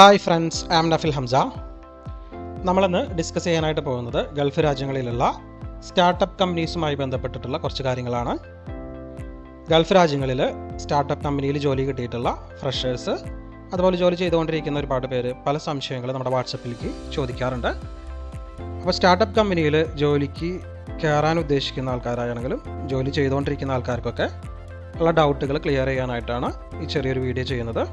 Hi friends am Nafil Hamsa നമ്മളിന്ന് discuss ചെയ്യാനായിട്ട് പോകുന്നത് ഗൾഫ് രാജ്യങ്ങളിലുള്ള സ്റ്റാർട്ടപ്പ് കമ്പനീസുമായി ബന്ധപ്പെട്ടിട്ടുള്ള കുറച്ച് കാര്യങ്ങളാണ്. ഗൾഫ് രാജ്യങ്ങളിൽ സ്റ്റാർട്ടപ്പ് കമ്പനിയിൽ ജോലി കിട്ടിയിട്ടുള്ള ഫ്രഷേഴ്സ് അതുപോലെ ജോലി ചെയ്തുകൊണ്ടിരിക്കുന്ന ഒരുപാട് പേര് പല സംശയങ്ങൾ നമ്മുടെ വാട്സപ്പിലേക്ക് ചോദിക്കാറുണ്ട്. അപ്പോൾ സ്റ്റാർട്ടപ്പ് കമ്പനിയിൽ ജോലിക്ക് കയറാൻ ഉദ്ദേശിക്കുന്ന ആൾക്കാരാണെങ്കിലും ജോലി ചെയ്തുകൊണ്ടിരിക്കുന്ന ആൾക്കാർക്കൊക്കെ ഉള്ള ഡൗട്ടുകൾ ക്ലിയർ ചെയ്യാനായിട്ടാണ് ഈ ചെറിയൊരു വീഡിയോ ചെയ്യുന്നത്.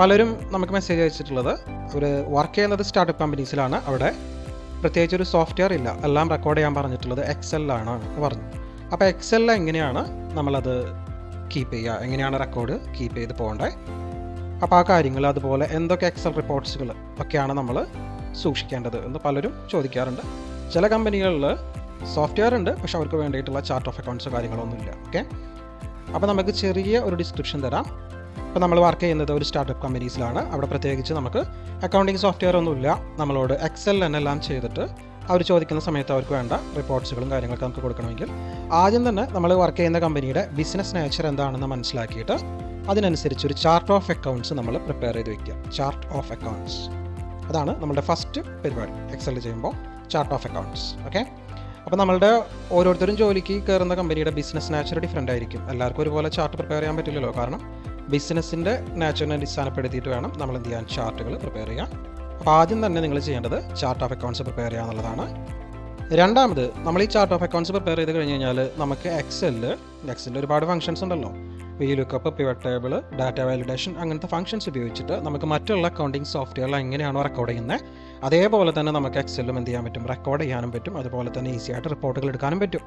പലരും നമുക്ക് മെസ്സേജ് അയച്ചിട്ടുള്ളത് ഒരു വർക്ക് ചെയ്യുന്നത് സ്റ്റാർട്ടപ്പ് കമ്പനീസിലാണ് അവിടെ പ്രത്യേകിച്ച് ഒരു സോഫ്റ്റ്വെയർ ഇല്ല. എല്ലാം റെക്കോർഡ് ചെയ്യാൻ പറഞ്ഞിട്ടുള്ളത് എക്സലിലാണ് എന്ന് പറഞ്ഞു. അപ്പോൾ എക്സലിൽ എങ്ങനെയാണ് നമ്മളത് കീപ്പ് ചെയ്യുക? എങ്ങനെയാണ് റെക്കോർഡ് കീപ്പ് ചെയ്ത് പോകേണ്ടത് അപ്പോൾ ആ കാര്യങ്ങൾ അതുപോലെ എന്തൊക്കെ എക്സൽ റിപ്പോർട്ട്സുകൾ ഒക്കെയാണ് നമ്മൾ സൂക്ഷിക്കേണ്ടത് എന്ന് പലരും ചോദിക്കാറുണ്ട്. ചില കമ്പനികളിൽ സോഫ്റ്റ്വെയർ ഉണ്ട് പക്ഷെ അവർക്ക് വേണ്ടിയിട്ടുള്ള ചാർട്ട് ഓഫ് അക്കൗണ്ട്സ് കാര്യങ്ങളൊന്നുമില്ല ഓക്കെ അപ്പോൾ നമുക്ക് ചെറിയ ഒരു ഡിസ്ക്രിപ്ഷൻ തരാം. ഇപ്പോൾ നമ്മൾ വർക്ക് ചെയ്യുന്നത് ഒരു സ്റ്റാർട്ടപ്പ് കമ്പനീസിലാണ് അവിടെ പ്രത്യേകിച്ച് നമുക്ക് അക്കൗണ്ടിങ് സോഫ്റ്റ്വെയർ ഒന്നുമില്ല. നമ്മളോട് എക്സൽ എന്നെല്ലാം ചെയ്തിട്ട് അവർ ചോദിക്കുന്ന സമയത്ത് അവർക്ക് വേണ്ട റിപ്പോർട്ട്സുകളും കാര്യങ്ങളൊക്കെ നമുക്ക് കൊടുക്കണമെങ്കിൽ. ആദ്യം തന്നെ നമ്മൾ വർക്ക് ചെയ്യുന്ന കമ്പനിയുടെ ബിസിനസ് നേച്ചർ എന്താണെന്ന് മനസ്സിലാക്കിയിട്ട് അതിനനുസരിച്ച് ഒരു ചാർട്ട് ഓഫ് അക്കൗണ്ട്സ് നമ്മൾ പ്രിപ്പയർ ചെയ്ത് വെക്കുക. ചാർട്ട് ഓഫ് അക്കൗണ്ട്സ് അതാണ് നമ്മുടെ ഫസ്റ്റ് പരിപാടി. എക്സൽ ചെയ്യുമ്പോൾ ചാർട്ട് ഓഫ് അക്കൗണ്ട്സ് ഓക്കെ അപ്പോൾ നമ്മളുടെ ഓരോരുത്തരും ജോലിക്ക് കയറുന്ന കമ്പനിയുടെ ബിസിനസ് നേച്ചർ ഡിഫറെന്റ് ആയിരിക്കും. എല്ലാവർക്കും ഒരുപോലെ ചാർട്ട് പ്രിപ്പയർ ചെയ്യാൻ പറ്റില്ലല്ലോ. കാരണം ബിസിനസ്സിന്റെ നാച്ചുറിനെ അടിസ്ഥാനപ്പെടുത്തിയിട്ട് വേണം നമ്മൾ എന്ത് ചെയ്യാൻ ചാർട്ടുകൾ പ്രിപ്പയർ ചെയ്യുക അപ്പോൾ ആദ്യം തന്നെ നിങ്ങൾ ചെയ്യേണ്ടത് ചാർട്ട് ഓഫ് അക്കൗണ്ട്സ് പ്രിപ്പയർ ചെയ്യുക എന്നുള്ളതാണ്. രണ്ടാമത് നമ്മൾ ഈ ചാർട്ട് ഓഫ് അക്കൗണ്ട്സ് പ്രിപ്പയർ ചെയ്ത് കഴിഞ്ഞ് കഴിഞ്ഞാൽ നമുക്ക് എക്സലിൽ എക്സലിൽ ഒരുപാട് ഫംഗ്ഷൻസ് ഉണ്ടല്ലോ. V lookup pivot table data validation അങ്ങനത്തെ ഫംഗ്ഷൻസ് ഉപയോഗിച്ചിട്ട് നമുക്ക് മറ്റുള്ള അക്കൗണ്ടിങ് സോഫ്റ്റ്വെയറിൽ എങ്ങനെയാണോ റെക്കോർഡ് ചെയ്യുന്നത് അതേപോലെ തന്നെ നമുക്ക് എക്സലിലും എന്ത് ചെയ്യാൻ പറ്റും? റെക്കോർഡ് ചെയ്യാനും പറ്റും. അതുപോലെ തന്നെ ഈസി ആയിട്ട് റിപ്പോർട്ടുകൾ എടുക്കാനും പറ്റും.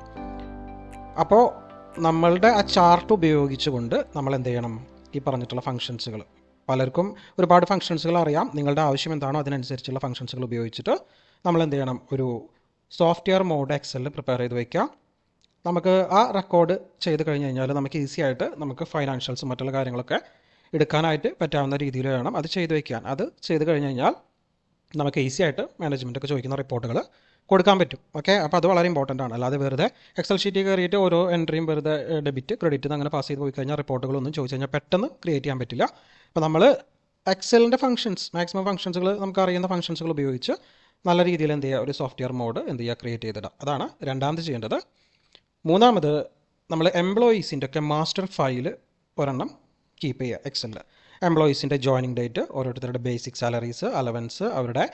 അപ്പോൾ നമ്മളുടെ ആ ചാർട്ട് ഉപയോഗിച്ചുകൊണ്ട് നമ്മൾ എന്ത് ചെയ്യണം? ഈ പറഞ്ഞിട്ടുള്ള ഫംഗ്ഷൻസുകൾ പലർക്കും ഒരുപാട് ഫംഗ്ഷൻസുകൾ അറിയാം. നിങ്ങളുടെ ആവശ്യം എന്താണോ അതിനനുസരിച്ചുള്ള ഫംഗ്ഷൻസുകൾ ഉപയോഗിച്ചിട്ട് നമ്മൾ എന്ത് ചെയ്യണം? ഒരു സോഫ്റ്റ്വെയർ മോഡ് എക്സലിൽ പ്രിപ്പയർ ചെയ്ത് വയ്ക്കാം നമുക്ക് ആ റെക്കോർഡ് ചെയ്ത് കഴിഞ്ഞ് കഴിഞ്ഞാൽ നമുക്ക് ഈസി ആയിട്ട് നമുക്ക് ഫൈനാൻഷ്യൽസും മറ്റുള്ള കാര്യങ്ങളൊക്കെ എടുക്കാനായിട്ട് പറ്റാവുന്ന രീതിയിൽ വേണം അത് ചെയ്ത് വയ്ക്കാൻ. അത് ചെയ്ത് കഴിഞ്ഞ് കഴിഞ്ഞാൽ നമുക്ക് ഈസി ആയിട്ട് മാനേജ്മെന്റ് ഒക്കെ ചോദിക്കുന്ന റിപ്പോർട്ടുകൾ കൊടുക്കാൻ പറ്റും. ഓക്കെ അപ്പോൾ അത് വളരെ ഇമ്പോർട്ടന്റ് ആണ്. അല്ലാതെ വെറുതെ എക്സൽ ഷീറ്റിൽ കയറിയിട്ട് ഓരോ എൻട്രിയും വെറുതെ ഡെബിറ്റ് ക്രെഡിറ്റ് അങ്ങനെ പാസ് ചെയ്ത് പോയി കഴിഞ്ഞാൽ റിപ്പോർട്ടുകളൊന്നും ചോദിച്ചു കഴിഞ്ഞാൽ പെട്ടെന്ന് ക്രിയേറ്റ് ചെയ്യാൻ പറ്റില്ല. അപ്പോൾ നമ്മൾ എക്സലിന്റെ ഫംഗ്ഷൻസ് മാക്സിമം ഫംഗ്ഷൻസുകൾ നമുക്ക് അറിയുന്ന ഫംഗ്ഷൻസുകൾ ഉപയോഗിച്ച് നല്ല രീതിയിൽ എന്ത് ചെയ്യുക? ഒരു സോഫ്റ്റ്വെയർ മോഡ് എന്ത് ചെയ്യുക? ക്രിയേറ്റ് ചെയ്തിടുക. അതാണ് രണ്ടാമത് ചെയ്യേണ്ടത്. മൂന്നാമത് നമ്മൾ എംപ്ലോയീസിന്റെ ഒക്കെ മാസ്റ്റർ ഫയൽ ഒരെണ്ണം കീപ്പ് ചെയ്യുക എക്സലിൽ എംപ്ലോയീസിന്റെ ജോയിനിങ് ഡേറ്റ് ഓരോരുത്തരുടെ ബേസിക് സാലറീസ് അലവൻസ് അവരുടെ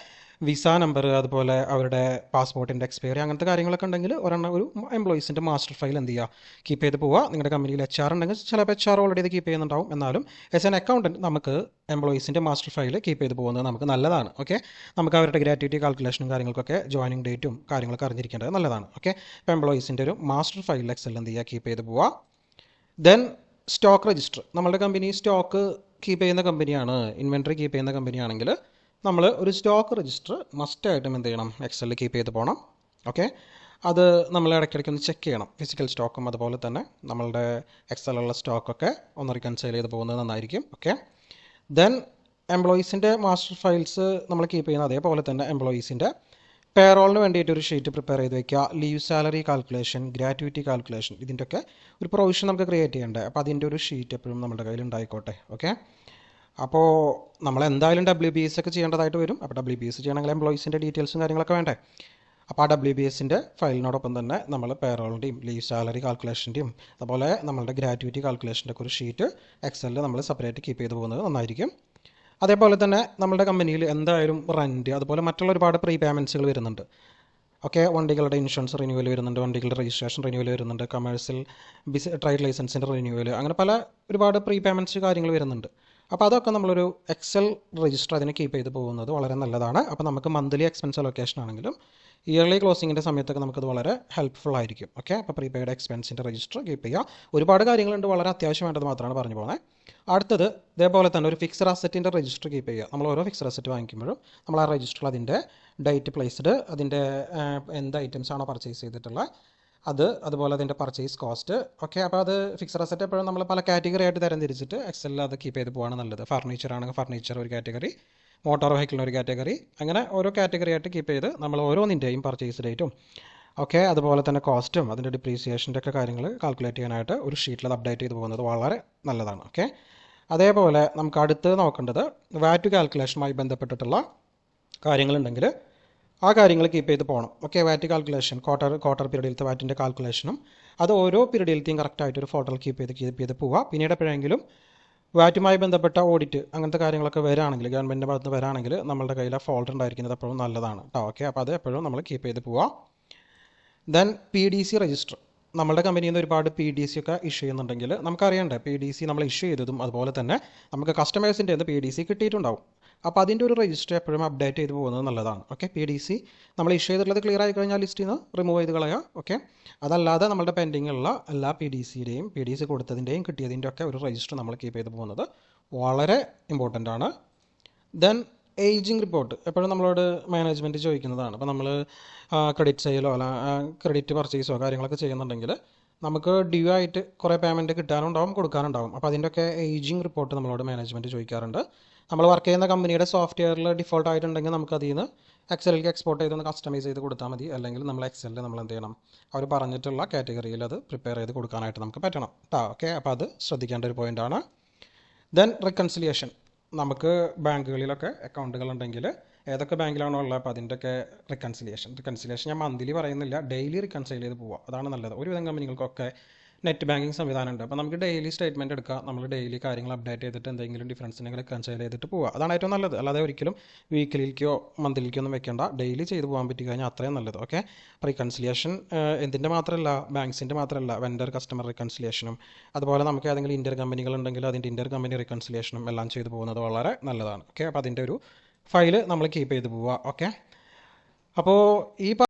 വിസ നമ്പർ അതുപോലെ അവരുടെ പാസ്പോർട്ടിന്റെ എക്സ്പയറി അങ്ങനത്തെ കാര്യങ്ങളൊക്കെ ഉണ്ടെങ്കിൽ ഒരെണ്ണം ഒരു എംപ്ലോയീസിന്റെ മാസ്റ്റർ ഫയൽ എന്ത് ചെയ്യുക? കീപ്പ് ചെയ്ത് പോവുക. നിങ്ങളുടെ കമ്പനിയിൽ എച്ച് ആർ ഉണ്ടെങ്കിൽ ചിലപ്പോൾ എച്ച് ആർ ഓൾറെഡി ഇത് കീപ്പ് ചെയ്യുന്നുണ്ടാവും. എന്നാലും എസ് എൻ അക്കൗണ്ടന്റ് നമുക്ക് എംപ്ലോയീസിന്റെ മാസ്റ്റർ ഫയൽ കീപ്പ് ചെയ്ത് പോകുന്നത് നമുക്ക് നല്ലതാണ്. ഓക്കെ നമുക്ക് അവരുടെ ഗ്രാറ്റുവിറ്റി കാൽക്കുലേഷനും കാര്യങ്ങൾക്കൊക്കെ ജോയിനിങ് ഡേറ്റും കാര്യങ്ങളൊക്കെ അറിഞ്ഞിരിക്കേണ്ടത് നല്ലതാണ്. ഓക്കെ ഇപ്പോൾ എംപ്ലോയീസിന്റെ ഒരു മാസ്റ്റർ ഫയൽ എക്സൽ എന്ത് ചെയ്യുക? കീപ്പ് ചെയ്ത് പോവുക. ദെൻ സ്റ്റോക്ക് രജിസ്റ്റർ നമ്മളുടെ കമ്പനി സ്റ്റോക്ക് കീപ്പ് ചെയ്യുന്ന കമ്പനിയാണ് ഇൻവെൻട്രി കീപ്പ് ചെയ്യുന്ന കമ്പനിയാണെങ്കിൽ നമ്മൾ ഒരു സ്റ്റോക്ക് രജിസ്റ്റർ മസ്റ്റായിട്ടും എന്ത് ചെയ്യണം? എക്സലിൽ കീപ്പ് ചെയ്ത് പോകണം ഓക്കെ അത് നമ്മൾ ഇടയ്ക്കിടയ്ക്ക് ഒന്ന് ചെക്ക് ചെയ്യണം. ഫിസിക്കൽ സ്റ്റോക്കും അതുപോലെ തന്നെ നമ്മളുടെ എക്സലുള്ള സ്റ്റോക്കൊക്കെ ഒന്ന് റിക്കൺസൈൽ ചെയ്ത് പോകുന്നത് നന്നായിരിക്കും. ഓക്കെ ദെൻ എംപ്ലോയീസിന്റെ മാസ്റ്റർ ഫയൽസ് നമ്മൾ കീപ്പ് ചെയ്യുന്ന അതേപോലെ തന്നെ എംപ്ലോയീസിന്റെ പേറോളിന് വേണ്ടിയിട്ട് ഒരു ഷീറ്റ് പ്രിപ്പയർ ചെയ്ത് വെക്കുക. Leave salary calculation gratuity calculation ഇതിന്റെയൊക്കെ ഒരു പ്രൊവിഷൻ നമുക്ക് ക്രിയേറ്റ് ചെയ്യേണ്ടത് അപ്പോൾ അതിന്റെ ഒരു ഷീറ്റ് എപ്പോഴും നമ്മുടെ കയ്യിൽ ഉണ്ടായിക്കോട്ടെ. ഓക്കെ അപ്പോൾ നമ്മൾ എന്തായാലും ഡബ്ല്യു ബി എസ് ഒക്കെ ചെയ്യേണ്ടതായിട്ട് വരും. അപ്പോൾ ഡബ്ല്യു ബി എസ് ചെയ്യണമെങ്കിൽ എംപ്ലോയീസിന്റെ ഡീറ്റെയിൽസും കാര്യങ്ങളൊക്കെ വേണ്ടേ? അപ്പോൾ ആ ഡബ്ല്യു ബി എസിന്റെ ഫയലിനോടൊപ്പം തന്നെ നമ്മൾ പേറോളിന്റെയും ലീവ് സാലറി കാൽക്കുലേഷന്റെയും അതുപോലെ നമ്മളുടെ ഗ്രാറ്റുവിറ്റി കാൽക്കുലേഷന്റെ ഒക്കെ ഒരു ഷീറ്റ് എക്സലിൽ നമ്മൾ സെപ്പറേറ്റ് കീപ്പ് ചെയ്ത് പോകുന്നത് നന്നായിരിക്കും. അതേപോലെ തന്നെ നമ്മുടെ കമ്പനിയിൽ എന്തായാലും റെന്റ് അതുപോലെ മറ്റുള്ള ഒരുപാട് പ്രീ പേയ്മെന്റ്സുകൾ വരുന്നുണ്ട്. ഓക്കെ വണ്ടികളുടെ ഇൻഷുറൻസ് റിന്യൂവൽ വരുന്നുണ്ട് വണ്ടികളുടെ രജിസ്ട്രേഷൻ റിന്യൂവൽ വരുന്നുണ്ട് കമേഴ്സ്യൽ ബിസ് ട്രേഡ് ലൈസൻസിന്റെ റിന്യൂവൽ അങ്ങനെ പല ഒരുപാട് പ്രീ പേയ്മെന്റ്സ് കാര്യങ്ങൾ വരുന്നുണ്ട്. അപ്പോൾ അതൊക്കെ നമ്മളൊരു എക്സൽ രജിസ്റ്റർ അതിനെ കീപ്പ് ചെയ്ത് പോകുന്നത് വളരെ നല്ലതാണ്. അപ്പോൾ നമുക്ക് മന്ത്ലി എക്സ്പെൻസ് ലൊക്കേഷൻ ആണെങ്കിലും ഇയർലി ക്ലോസിങ്ങിന്റെ സമയത്തൊക്കെ നമുക്കത് വളരെ ഹെൽപ്ഫുൾ ആയിരിക്കും. ഓക്കെ അപ്പോൾ പ്രീപെയ്ഡ് എക്സ്പെൻസിന്റെ രജിസ്റ്റർ കീപ്പ് ചെയ്യുക. ഒരുപാട് കാര്യങ്ങളുണ്ട് വളരെ അത്യാവശ്യം വേണ്ടത് മാത്രമാണ് പറഞ്ഞു പോകുന്നത്. അടുത്തത് ഇതേപോലെ തന്നെ ഒരു ഫിക്സഡ് അസറ്റിന്റെ രജിസ്റ്റർ കീപ്പ് ചെയ്യുക. നമ്മൾ ഓരോ ഫിക്സഡ് അസറ്റ് വാങ്ങിക്കുമ്പോഴും നമ്മൾ ആ രജിസ്റ്ററിൽ അതിന്റെ ഡേറ്റ് പ്ലേസ്ഡ് അതിന്റെ എന്ത് ഐറ്റംസ് ആണോ പർച്ചേസ് ചെയ്തിട്ടുള്ളത് അത് അതുപോലെ അതിന്റെ പർച്ചേസ് കോസ്റ്റ് ഓക്കെ അപ്പോൾ അത് ഫിക്സഡ് അസറ്റ് എപ്പോഴും നമ്മൾ പല കാറ്റഗറി ആയിട്ട് തരം തിരിച്ചിട്ട് എക്സലിൽ അത് കീപ്പ് ചെയ്ത് പോകുകയാണ് നല്ലത്. ഫർണിച്ചർ ആണെങ്കിൽ ഫർണിച്ചർ ഒരു കാറ്റഗറി മോട്ടോർ വെഹിക്കിളിന് ഒരു കാറ്റഗറി അങ്ങനെ ഓരോ കാറ്റഗറി ആയിട്ട് കീപ്പ് ചെയ്ത് നമ്മൾ ഓരോന്നിന്റെയും പർച്ചേസ് ഡേറ്റും ഓക്കെ അതുപോലെ തന്നെ കോസ്റ്റും അതിന്റെ ഡിപ്രീസിയേഷന്റെ ഒക്കെ കാര്യങ്ങൾ കാൽക്കുലേറ്റ് ചെയ്യാനായിട്ട് ഒരു ഷീറ്റിൽ അപ്ഡേറ്റ് ചെയ്ത് പോകുന്നത് വളരെ നല്ലതാണ്. ഓക്കെ അതേപോലെ നമുക്ക് അടുത്ത് നോക്കേണ്ടത് വാറ്റ് കാൽക്കുലേഷനുമായി ബന്ധപ്പെട്ടിട്ടുള്ള കാര്യങ്ങളുണ്ടെങ്കിൽ ആ കാര്യങ്ങൾ കീപ്പ് ചെയ്ത് പോകണം okay VAT calculation quarter quarter പീരീഡിലത്തെ വാറ്റിന്റെ കാൽക്കുലേഷനും അത് ഓരോ പീരീഡിലത്തെയും കറക്റ്റായിട്ട് ഒരു ഫോട്ടോയിൽ കീപ്പ് ചെയ്ത് കീപ്പ് ചെയ്ത് പോവുക പിന്നീട് എപ്പോഴെങ്കിലും വാറ്റുമായി ബന്ധപ്പെട്ട ഓഡിറ്റ് അങ്ങനത്തെ കാര്യങ്ങളൊക്കെ വരാണെങ്കിൽ ഗവൺമെന്റിന്റെ ഭാഗത്ത് വരാണെങ്കിൽ നമ്മളുടെ കയ്യിൽ ആ ഫോൾഡർ ഉണ്ടായിരിക്കുന്നത് എപ്പോഴും നല്ലതാണ് കേട്ടോ ഓക്കെ അപ്പോൾ അത് എപ്പോഴും നമ്മൾ കീപ്പ് ചെയ്ത് പോവുക then P D C register നമ്മുടെ കമ്പനിയിൽ നിന്ന് ഒരുപാട് പി ഡി സി ഒക്കെ ഇഷ്യൂ ചെയ്യുന്നുണ്ടെങ്കിൽ നമുക്കറിയണ്ടേ പി ഡി സി നമ്മൾ ഇഷ്യൂ ചെയ്തതും അതുപോലെ തന്നെ നമുക്ക് കസ്റ്റമേഴ്സിന്റെ പി ഡി സി കിട്ടിയിട്ടുണ്ടാവും. അപ്പോൾ അതിന്റെ ഒരു രജിസ്റ്റർ എപ്പോഴും അപ്ഡേറ്റ് ചെയ്ത് പോകുന്നത് നല്ലതാണ്. ഓക്കെ പി ഡി സി നമ്മൾ ഇഷ്യൂ ചെയ്തിട്ടുള്ളത് ക്ലിയർ ആയി കഴിഞ്ഞാൽ ലിസ്റ്റിൽ നിന്ന് റിമൂവ് ചെയ്ത് കളയുക ഓക്കെ അതല്ലാതെ നമ്മുടെ പെൻഡിങ്ങുള്ള എല്ലാ പി ഡി സിയുടെയും പി ഡി സി കൊടുത്തതിന്റെയും കിട്ടിയതിന്റെ ഒക്കെ ഒരു രജിസ്റ്റർ നമ്മൾ കീപ്പ് ചെയ്ത് പോകുന്നത് വളരെ ഇമ്പോർട്ടന്റ് ആണ്. ദെൻ ഏജിങ് റിപ്പോർട്ട് എപ്പോഴും നമ്മളോട് മാനേജ്മെന്റ് ചോദിക്കുന്നതാണ്. അപ്പോൾ നമ്മൾ ക്രെഡിറ്റ് സെയിലോ അല്ല ക്രെഡിറ്റ് പർച്ചേസോ കാര്യങ്ങളൊക്കെ ചെയ്യുന്നുണ്ടെങ്കിൽ നമുക്ക് ഡ്യൂ ആയിട്ട് കുറേ പേയ്മെന്റ് കിട്ടാനുണ്ടാവും കൊടുക്കാനുണ്ടാവും. അപ്പോൾ അതിന്റെയൊക്കെ ഏജിങ് റിപ്പോർട്ട് നമ്മളോട് മാനേജ്മെന്റ് ചോദിക്കാറുണ്ട്. നമ്മൾ വർക്ക് ചെയ്യുന്ന കമ്പനിയുടെ സോഫ്റ്റ്വെയറിൽ ഡിഫോൾട്ട് ആയിട്ടുണ്ടെങ്കിൽ നമുക്ക് അതിൽ നിന്ന് എക്സലിലേക്ക് എക്സ്പോർട്ട് ചെയ്തൊന്ന് കസ്റ്റമൈസ് ചെയ്ത് കൊടുത്താൽ മതി. അല്ലെങ്കിൽ നമ്മൾ എക്സലിൽ നമ്മൾ എന്ത് ചെയ്യണം? അവർ പറഞ്ഞിട്ടുള്ള കാറ്റഗറിയിൽ അത് പ്രിപ്പയർ ചെയ്ത് കൊടുക്കാനായിട്ട് നമുക്ക് പറ്റണം. ആ ഓക്കെ അപ്പോൾ അത് ശ്രദ്ധിക്കേണ്ട ഒരു പോയിന്റാണ് ദെൻ റിക്കൺസിലിയേഷൻ നമുക്ക് ബാങ്കുകളിലൊക്കെ അക്കൗണ്ടുകൾ ഉണ്ടെങ്കിൽ ഏതൊക്കെ ബാങ്കിലാണോ ഉള്ളത്? അപ്പോൾ അതിന്റെയൊക്കെ റിക്കൺസിലിയേഷൻ റിക്കൺസിലിയേഷൻ ഞാൻ മന്ത്ലി പറയുന്നില്ല. ഡെയിലി റിക്കൺസൈൽ ചെയ്ത് പോവുക അതാണ് നല്ലത്. ഒരുവിധം കമ്പനികൾക്കൊക്കെ നെറ്റ് ബാങ്കിങ് സംവിധാനം ഉണ്ട്. അപ്പോൾ നമുക്ക് ഡെയിലി സ്റ്റേറ്റ്മെന്റ് എടുക്കുക നമ്മൾ ഡെയിലി കാര്യങ്ങൾ അപ്ഡേറ്റ് ചെയ്തിട്ട് എന്തെങ്കിലും ഡിഫറൻസ് ഉണ്ടെങ്കിൽ റിക്കൺസൈൽ ചെയ്തിട്ട് പോവുക അതാണ് ഏറ്റവും നല്ലത്. അല്ലാതെ ഒരിക്കലും വീക്കിലേക്കോ മന്ത്ലിലേക്കോ ഒന്നും വെക്കേണ്ട. ഡെയിലി ചെയ്ത് പോകാൻ പറ്റി കഴിഞ്ഞാൽ അത്രയും നല്ലത്. ഓക്കെ റിക്കൺസിലിയേഷൻ എന്തിന്റെ മാത്രമല്ല ബാങ്ക്സിന്റെ മാത്രമല്ല വെൻഡർ കസ്റ്റമർ റിക്കൺസിലേഷനും അതുപോലെ നമുക്ക് ഏതെങ്കിലും ഇന്റർ കമ്പനികൾ ഉണ്ടെങ്കിൽ അതിന്റെ ഇന്റർ കമ്പനി റിക്കൺസിലേഷനും എല്ലാം ചെയ്തു പോകുന്നത് വളരെ നല്ലതാണ്. ഓക്കെ അപ്പോൾ അതിന്റെ ഒരു ഫയൽ നമ്മൾ കീപ്പ് ചെയ്ത് പോവുക ഓക്കെ അപ്പോൾ ഈ